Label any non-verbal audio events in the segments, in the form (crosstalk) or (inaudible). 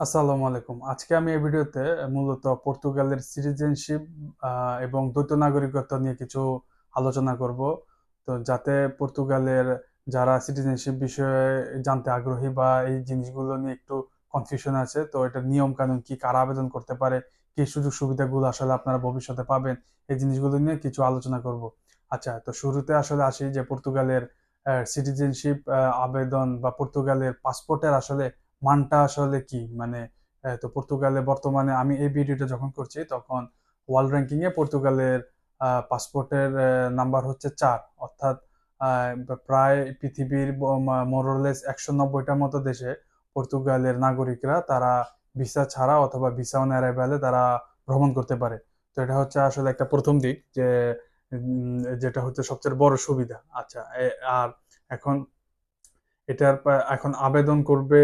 আসসালামু আলাইকুম। আজকে আমি এই ভিডিওতে মূলত পর্তুগালের সিটিজেনশিপ এবং দ্বৈত নাগরিকত্ব নিয়ে কিছু আলোচনা করব। তো যাতে পর্তুগালের যারা সিটিজেনশিপ বিষয়ে জানতে আগ্রহী বা এই জিনিসগুলো নিয়ে একটু কনফিউশন আছে, তো এটা নিয়ম কানুন কি, কারা আবেদন করতে পারে, কি সুযোগ সুবিধাগুলো আসলে আপনারা ভবিষ্যতে পাবেন, এই জিনিসগুলো নিয়ে কিছু আলোচনা করব। আচ্ছা তো শুরুতে আসলে আসি যে পর্তুগালের সিটিজেনশিপ আবেদন বা পর্তুগালের পাসপোর্টের আসলে মানটা আসলে কি? মানে তো পর্তুগালে বর্তমানে আমি এই ভিডিওটা যখন করছি, তখন ওয়ার্ল্ড র্যাঙ্কিং এ পর্তুগালের পাসপোর্টের নাম্বার হচ্ছে চার। অর্থাৎ প্রায় পৃথিবীর মোরলেস একশো নব্বইটার মতো দেশে পর্তুগালের নাগরিকরা তারা ভিসা ছাড়া অথবা ভিসা অন অ্যারাইভালে তারা ভ্রমণ করতে পারে। তো এটা হচ্ছে আসলে একটা প্রথম দিক যে যেটা হচ্ছে সবচেয়ে বড় সুবিধা। আচ্ছা আর এখন এটার এখন আবেদন করবে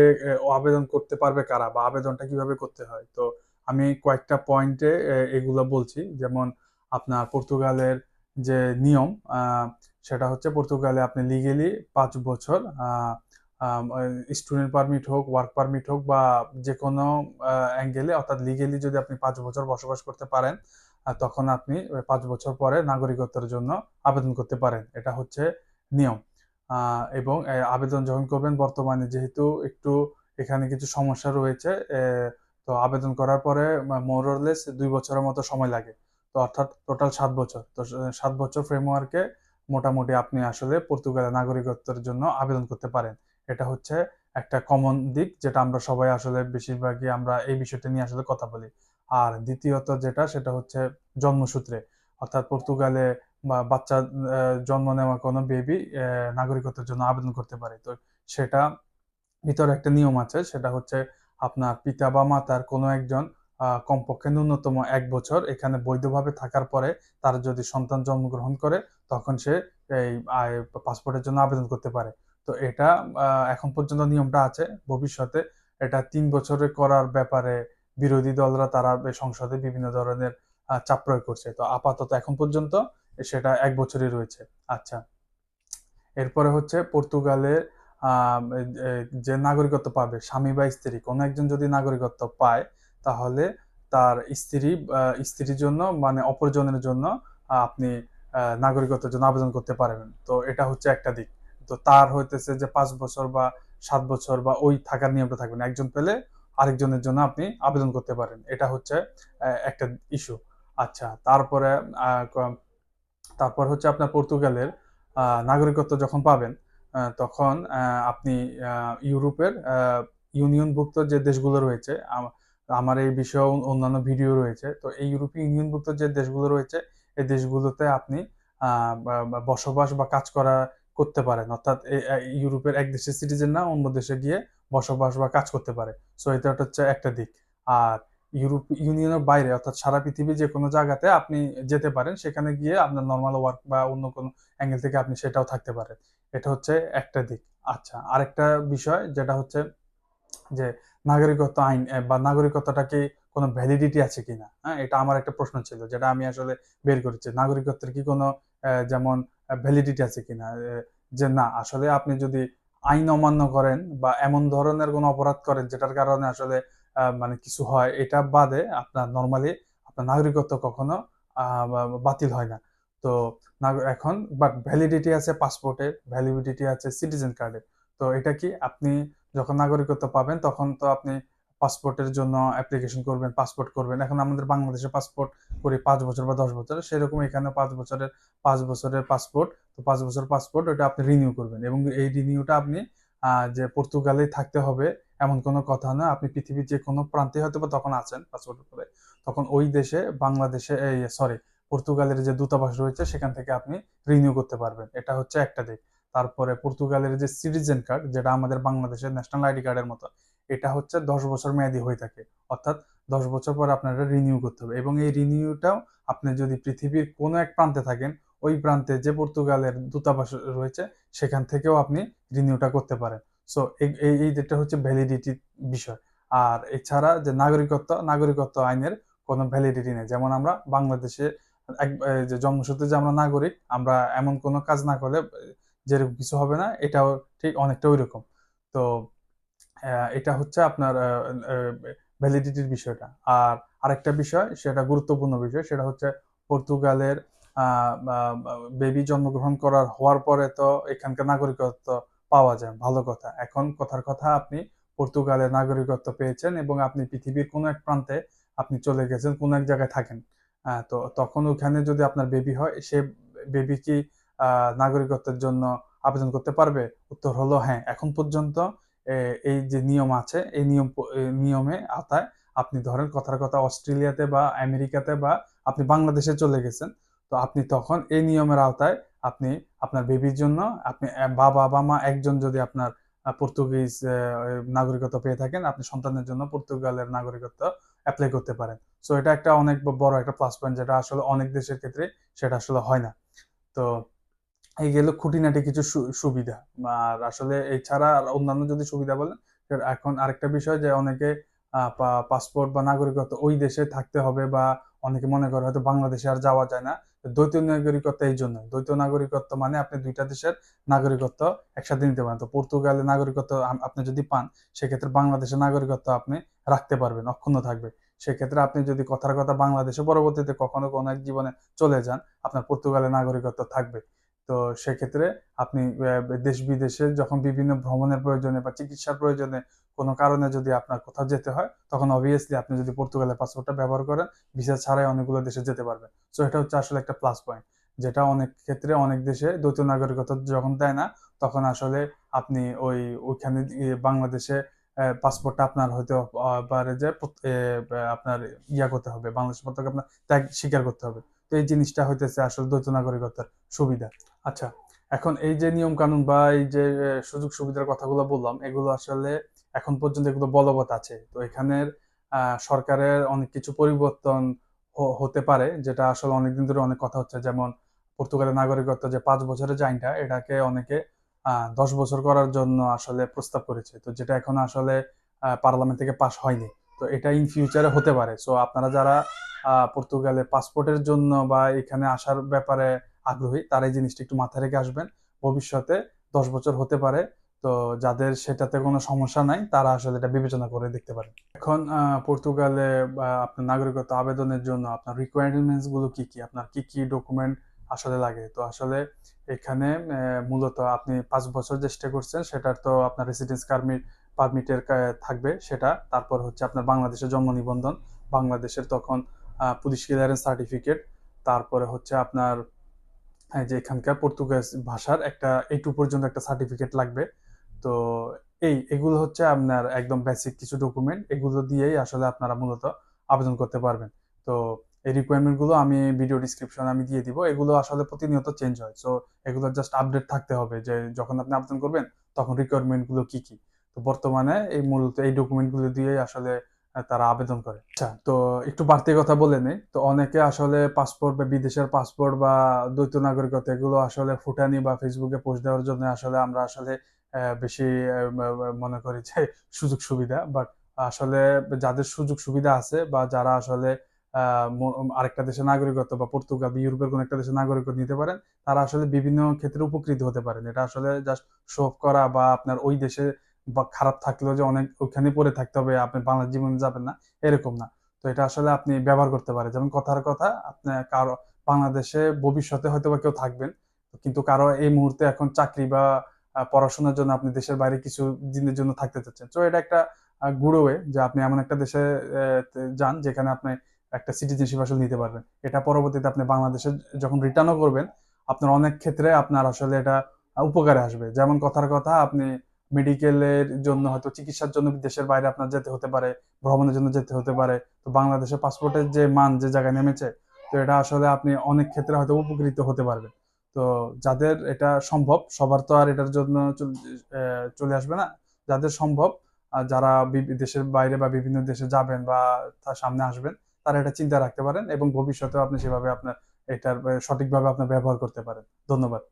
আবেদন করতে পারবে কারা বা আবেদনটা কীভাবে করতে হয়? তো আমি কয়েকটা পয়েন্টে এগুলো বলছি। যেমন আপনার পর্তুগালের যে নিয়ম সেটা হচ্ছে পর্তুগালে আপনি লিগেলি পাঁচ বছর স্টুডেন্ট পারমিট হোক ওয়ার্ক পারমিট হোক বা যে কোনো অ্যাঙ্গেলে অর্থাৎ লিগেলি যদি আপনি পাঁচ বছর বসবাস করতে পারেন তখন আপনি পাঁচ বছর পরে নাগরিকত্বের জন্য আবেদন করতে পারেন। এটা হচ্ছে নিয়ম। এবং আবেদন যখন করবেন বর্তমানে যেহেতু একটু এখানে কিছু সমস্যা রয়েছে তো আবেদন করার পরে মোরলেস দুই বছরের মতো সময় লাগে। তো অর্থাৎ টোটাল সাত বছর। তো সাত বছর ফ্রেমওয়ার্কে মোটামুটি আপনি আসলে পর্তুগালের নাগরিকত্বের জন্য আবেদন করতে পারেন। এটা হচ্ছে একটা কমন দিক যেটা আমরা সবাই আসলে বেশিরভাগই আমরা এই বিষয়টা নিয়ে আসলে কথা বলি। আর দ্বিতীয়ত যেটা সেটা হচ্ছে জন্মসূত্রে। অর্থাৎ পর্তুগালে বাচ্চা জন্ম নেওয়া কোনো বেবি নাগরিকত্বের জন্য আবেদন করতে পারে। তো সেটা ভিতরে একটা নিয়ম আছে, সেটা হচ্ছে আপনার পিতা বা মাতার কোনো একজন কমপক্ষে ন্যূনতম এক বছর এখানে বৈধভাবে থাকার পরে তার যদি সন্তান জন্মগ্রহণ করে, তখন সে এই পাসপোর্টের জন্য আবেদন করতে পারে। তো এটা এখন পর্যন্ত নিয়মটা আছে। ভবিষ্যতে এটা তিন বছরে করার ব্যাপারে বিরোধী দলরা তারা সংসদে বিভিন্ন ধরনের চাপ প্রয়োগ করছে। তো আপাতত এখন পর্যন্ত সেটা এক বছরই রয়েছে। আচ্ছা। এরপরে হচ্ছে পর্তুগালে আহ, এ, যে নাগরিকত্ব পাবে স্বামী বা স্ত্রী কোনো একজন যদি নাগরিকত্ব পায় তাহলে তার স্ত্রী স্ত্রীর জন্য মানে অপরজনের জন্য আপনি নাগরিকত্বের জন্য আবেদন করতে পারবেন। তো এটা হচ্ছে একটা দিক। তো তার হইতেছে যে পাঁচ বছর বা সাত বছর বা ওই থাকার নিয়মটা থাকবেন একজন পেলে আরেকজনের জন্য আপনি আবেদন করতে পারেন। এটা হচ্ছে একটা ইস্যু আচ্ছা তারপরে তারপর হচ্ছে আপনার পর্তুগালের নাগরিকত্ব যখন পাবেন তখন আপনি ইউরোপের ইউনিয়নভুক্ত যে দেশগুলো রয়েছে আমার এই বিষয়ে অন্যান্য ভিডিও রয়েছে, তো এই ইউরোপীয় ইউনিয়নভুক্ত যে দেশগুলো রয়েছে, এই দেশগুলোতে আপনি বসবাস বা কাজ করা করতে পারেন। অর্থাৎ ইউরোপের এক দেশের সিটিজেন না, অন্য দেশে গিয়ে বসবাস বা কাজ করতে পারে। সো এটা হচ্ছে একটা দিক। আর ইউরোপ ইউনিয়নের বাইরে, অর্থাৎ সারা পৃথিবীর যে কোনো জায়গাতে আপনি যেতে পারেন, সেখানে গিয়ে আপনার নর্মাল ওয়ার্ক বা অন্য কোনো অ্যাঙ্গেল থেকে আপনি সেটাও থাকতে পারেন। এটা হচ্ছে একটা দিক। আচ্ছা আরেকটা বিষয় যেটা হচ্ছে যে নাগরিকত্ব আইন বা নাগরিকত্বটা কি কোনো ভ্যালিডিটি আছে কিনা? হ্যাঁ এটা আমার একটা প্রশ্ন ছিল, যেটা আমি আসলে বের করেছি। নাগরিকত্বের কি কোনো যেমন ভ্যালিডিটি আছে কিনা? যে না, আসলে আপনি যদি আইন অমান্য করেন বা এমন ধরনের কোনো অপরাধ করেন, যেটার কারণে আসলে মানে কিছু হয়, এটা বাদে আপনার নর্মালি আপনার নাগরিকত্ব কখনো বাতিল হয় না। তো এখন বাট ভ্যালিডিটি আছে পাসপোর্টের ভ্যালিডিটি আছে সিটিজেন কার্ডের তো এটা কি আপনি যখন নাগরিকত্ব পাবেন, তখন তো আপনি পাসপোর্টের জন্য অ্যাপ্লিকেশন করবেন পাসপোর্ট করবেন। এখন আমাদের বাংলাদেশে পাসপোর্ট করি পাঁচ বছর বা দশ বছর, সেরকম এখানে পাঁচ বছরের পাঁচ বছরের পাসপোর্ট তো পাঁচ বছর পাসপোর্ট ওটা আপনি রিনিউ করবেন। এবং এই রিনিউটা আপনি যে পর্তুগালে থাকতে হবে এমন কোনো কথা না। আপনি পৃথিবীর যে কোনো প্রান্তে হয়তো বা তখন আছেন, পাসপোর্ট করে তখন ওই দেশে, বাংলাদেশে, এই সরি পর্তুগালের যে দূতাবাস রয়েছে, সেখান থেকে আপনি রিনিউ করতে পারবেন। এটা হচ্ছে একটা দিক। তারপরে পর্তুগালের যে সিটিজেন কার্ড যেটা আমাদের বাংলাদেশের ন্যাশনাল আইডি কার্ডের মতো, এটা হচ্ছে দশ বছর মেয়াদি হয়ে থাকে। অর্থাৎ দশ বছর পর আপনার রিনিউ করতে হবে। এবং এই রিনিউটাও আপনি যদি পৃথিবীর কোনো এক প্রান্তে থাকেন, ওই প্রান্তে যে পর্তুগালের দূতাবাস রয়েছে, সেখান থেকেও আপনি রিনিউটা করতে পারেন। সো এই যেটা হচ্ছে ভ্যালিডিটি বিষয়। আর এছাড়া যে নাগরিকত্ব নাগরিকত্ব আইনের কোনো ভ্যালিডিটি নেই। যেমন আমরা বাংলাদেশে এক যে জন্মসূত্রে যে আমরা নাগরিক, আমরা এমন কোনো কাজ না করলে যেরকম কিছু হবে না, এটাও ঠিক অনেকটা ওই রকম তো এটা হচ্ছে আপনার ভ্যালিডিটির বিষয়টা। আর আরেকটা বিষয়, সেটা গুরুত্বপূর্ণ বিষয়, সেটা হচ্ছে পর্তুগালের বেবি জন্মগ্রহণ করার হওয়ার পরে তো এখানকার নাগরিকত্ব পাওয়া যায়। ভালো কথা। এখন কথার কথা আপনি পর্তুগালের নাগরিকত্ব পেয়েছেন এবং আপনি পৃথিবীর কোনো এক প্রান্তে আপনি চলে গেছেন, কোনো এক জায়গায় থাকেন। তো তখন ওখানে যদি আপনার বেবি হয়, সে বেবি কি নাগরিকত্বের জন্য আবেদন করতে পারবে? উত্তর হলো হ্যাঁ। এখন পর্যন্ত এই যে নিয়ম আছে, এই নিয়ম নিয়মে আওতায় আপনি ধরেন কথার কথা অস্ট্রেলিয়াতে বা আমেরিকাতে বা আপনি বাংলাদেশে চলে গেছেন, তো আপনি তখন এই নিয়মের আওতায় আপনি আপনার বেবির জন্য, আপনি বাবা, বা মা একজন যদি আপনার পর্তুগিজ নাগরিকত্ব পেয়ে থাকেন, আপনি সন্তানের জন্য পর্তুগালের নাগরিকত্ব অ্যাপ্লাই করতে পারেন। সো এটা একটা অনেক বড় একটা প্লাস পয়েন্ট যেটা আসলে অনেক দেশের ক্ষেত্রে সেটা আসলে হয় না। তো, এই গেল খুঁটিনাটি কিছু সুবিধা। আর আসলে এছাড়া অন্যান্য যদি সুবিধা বলেন এখন আরেকটা বিষয় যে অনেকে পাসপোর্ট বা নাগরিকত্ব ওই দেশে থাকতে হবে বা অনেকে মনে করে হয়তো বাংলাদেশে আর যাওয়া যায় না। দ্বৈত নাগরিকত্ব এই জন্য দ্বৈত নাগরিকত্ব মানে আপনি দুইটা দেশের নাগরিকত্ব একসাথে নিতে পারেন। তো পর্তুগালের নাগরিকত্ব আপনি যদি পান, সেক্ষেত্রে বাংলাদেশের নাগরিকত্ব আপনি রাখতে পারবেন, অক্ষুণ্ণ থাকবে। সেক্ষেত্রে আপনি যদি কথার কথা বাংলাদেশে, পরবর্তীতে কখনো কোনো এক জীবনে চলে যান, আপনার পর্তুগালের নাগরিকত্ব থাকবে। তো সেক্ষেত্রে আপনি দেশ বিদেশে যখন বিভিন্ন ভ্রমণের প্রয়োজনে বা চিকিৎসার প্রয়োজনে কোনো কারণে যদি আপনার কোথাও যেতে হয়, তখন অবভিয়াসলি আপনি যদি পর্তুগালের পাসপোর্টটা ব্যবহার করেন ভিসা ছাড়াই অনেকগুলো দেশে যেতে পারবেন। সো এটা হচ্ছে আসলে একটা প্লাস পয়েন্ট যেটা অনেক ক্ষেত্রে অনেক দেশে দ্বৈত নাগরিকতা যখন দেয় না, তখন আসলে আপনি ওই, ওইখানে বাংলাদেশে পাসপোর্টটা আপনার হয়তো পারে যে আপনার ইয়া করতে হবে, বাংলাদেশ পতাকা আপনার ত্যাগ স্বীকার করতে হবে। তো এই জিনিসটা হইতেছে আসলে দ্বৈত নাগরিকতার সুবিধা। আচ্ছা এখন এই যে নিয়ম কানুন বা এই যে সুযোগ সুবিধার কথাগুলো বললাম, এগুলো আসলে এখন পর্যন্ত এগুলো বলবৎ আছে। তো এখানের সরকারের অনেক কিছু পরিবর্তন হতে পারে, যেটা আসলে অনেকদিন ধরে অনেক কথা হচ্ছে। যেমন পর্তুগালের নাগরিকত্ব যে পাঁচ বছরের যে আইনটা, এটাকে অনেকে দশ বছর করার জন্য আসলে প্রস্তাব করেছে। তো যেটা এখন আসলে পার্লামেন্ট থেকে পাশ হয়নি। তো এটা ইন ফিউচারে হতে পারে। সো আপনারা যারা পর্তুগালে পাসপোর্টের জন্য বা এখানে আসার ব্যাপারে আগ্রহী তারা এই জিনিসটা একটু মাথায় রেখে আসবেন। ভবিষ্যতে দশ বছর হতে পারে, তো যাদের সেটাতে কোনো সমস্যা নাই, তারা আসলে এটা বিবেচনা করে দেখতে পারেন। এখন পর্তুগালে আপনার নাগরিকত্ব আবেদনের জন্য আপনার রিকোয়ারমেন্টসগুলো কি কি? আপনার কি কি ডকুমেন্ট আসলে লাগে? তো আসলে এখানে মূলত আপনি পাঁচ বছর স্টে করছেন, সেটার তো আপনার রেসিডেন্স পারমিট পারমিটের থাকবে সেটা। তারপর হচ্ছে আপনার বাংলাদেশের জন্ম নিবন্ধন, বাংলাদেশের তখন পুলিশ ক্লিয়ারেন্স সার্টিফিকেট তারপরে হচ্ছে আপনার যে এখানকার পর্তুগাজ ভাষার একটা এইটু পর্যন্ত একটা সার্টিফিকেট লাগবে। তো এই, এগুলো হচ্ছে আপনার একদম বেসিক কিছু ডকুমেন্ট এগুলো দিয়েই আসলে আপনারা মূলত আবেদন করতে পারবেন। তো এই রিকোয়ারমেন্টগুলো আমি ভিডিও ডিসক্রিপশনে আমি দিয়ে দিব, এগুলো আসলে প্রতিনিয়ত চেঞ্জ হয়। সো এগুলো জাস্ট আপডেট থাকতে হবে যে যখন আপনি আবেদন করবেন, তখন রিকোয়ারমেন্টগুলো কি কি? তো বর্তমানে এই মূলত এই ডকুমেন্টগুলো দিয়েই আসলে তারা আবেদন করে। আচ্ছা। তো একটু বাড়তি কথা বলে নেই। তো অনেকে আসলে পাসপোর্ট বা বিদেশের পাসপোর্ট বা দ্বৈত নাগরিকত্ব এগুলো আসলে ফুটানি বা ফেসবুকে পোস্ট দেওয়ার জন্য আসলে আমরা আসলে বেশি মনে করি যে (laughs) সুযোগ সুবিধা। বাট আসলে যাদের সুযোগ সুবিধা আছে বা যারা আসলে আরেকটা দেশের নাগরিকত্ব বা পর্তুগাল বা ইউরোপের কোন একটা দেশের নাগরিকত্ব নিতে পারেন তারা আসলে বিভিন্ন ক্ষেত্রে উপকৃত হতে পারেন। এটা আসলে জাস্ট শো করা বা আপনার ওই দেশে বা খারাপ থাকলেও যে অনেক ওইখানে পড়ে থাকতে হবে, আপনি বাংলা জীবনে যাবেন না, এরকম না। তো এটা আসলে আপনি ব্যবহার করতে পারেন। যেমন কথার কথা, আপনি কারও, বাংলাদেশে ভবিষ্যতে হয়তো বা কেউ থাকবেন, কিন্তু কারও এই মুহূর্তে এখন চাকরি বা পড়াশোনার জন্য আপনি দেশের বাইরে কিছু দিনের জন্য থাকতে চাচ্ছেন। তো এটা একটা গুড ওয়ে যে আপনি এমন একটা দেশে যান যেখানে আপনি একটা সিটিজেনশিপ আসলে নিতে পারবেন। এটা পরবর্তীতে আপনি বাংলাদেশে যখন রিটার্নও করবেন, আপনার অনেক ক্ষেত্রে আপনার আসলে এটা উপকারে আসবে। যেমন কথার কথা, আপনি মেডিকেলের জন্য হয়তো চিকিৎসার জন্য দেশের বাইরে আপনার যেতে হতে পারে, ভ্রমণের জন্য যেতে হতে পারে। তো বাংলাদেশের পাসপোর্টের যে মান, যে জায়গায় নেমেছে, তো এটা আসলে আপনি অনেক ক্ষেত্রে হয়তো উপকৃত হতে পারবেন। তো যাদের এটা সম্ভব, সবার তো আর এটার জন্য চল- আসবে না। যাদের সম্ভব যারা দেশের বাইরে বা বিভিন্ন দেশে যাবেন বা তার সামনে আসবেন, তারা এটা চিন্তা রাখতে পারেন এবং ভবিষ্যতেও আপনি সেভাবে আপনার এটার সঠিকভাবে আপনার ব্যবহার করতে পারেন। ধন্যবাদ।